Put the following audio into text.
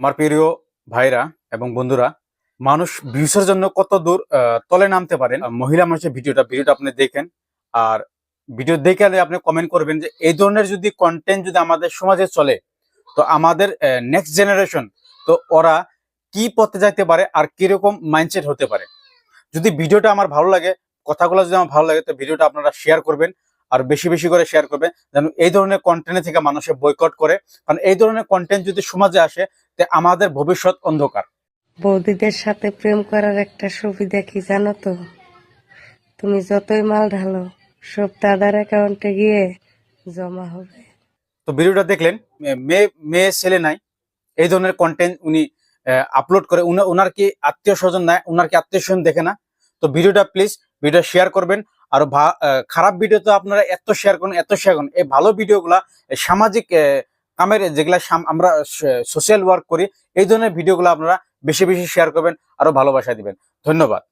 আমার প্রিয় ভাইরা এবং বন্ধুরা, মানুষ ভিউসের জন্য কত দূর তলে নামতে পারেন মহিলা মানুষের ভিডিওটা ভিডিওটা আপনি দেখেন। আর ভিডিও দেখে আপনি কমেন্ট করবেন যে, এই ধরনের যদি কন্টেন্ট যদি আমাদের সমাজে চলে, তো আমাদের নেক্সট জেনারেশন তো ওরা কি পথে যাইতে পারে আর কীরকম মাইন্ডসেট হতে পারে। যদি ভিডিওটা আমার ভালো লাগে, কথাগুলো যদি আমার ভালো লাগে, তো ভিডিওটা আপনারা শেয়ার করবেন আর বেশি বেশি করে শেয়ার করবেন। যেন এই ধরনের কন্টেন্ট থেকে মানুষে বয়কট করে। কারণ এই ধরনের কন্টেন্ট যদি সমাজে আসে আমাদের ভবিষ্যৎ অন্ধকার। বৌদিদের সাথে প্রেম করার একটা সুবিধা কি জানো তো? তুমি যতই মাল ঢালো সব দাদার অ্যাকাউন্টে গিয়ে জমা হবে। তো ভিডিওটা দেখলেন মেয়ে মেয়ে ছেলে নাই এই ধরনের কন্টেন্ট উনি আপলোড করে উনার কি আত্মীয় স্বজন নাই উনার কি আত্মীয় স্বজন দেখে না? তো ভিডিওটা প্লিজ ভিডিও শেয়ার করবেন। আর খারাপ ভিডিও তো আপনারা এত শেয়ার করুন এত শেয়ার করুন। এই ভালো ভিডিওগুলা সামাজিক আহ, কামের যেগুলা আমরা সোশ্যাল ওয়ার্ক করি, এই ধরনের ভিডিওগুলো আপনারা বেশি বেশি শেয়ার করবেন, আরও ভালোবাসা দিবেন। ধন্যবাদ।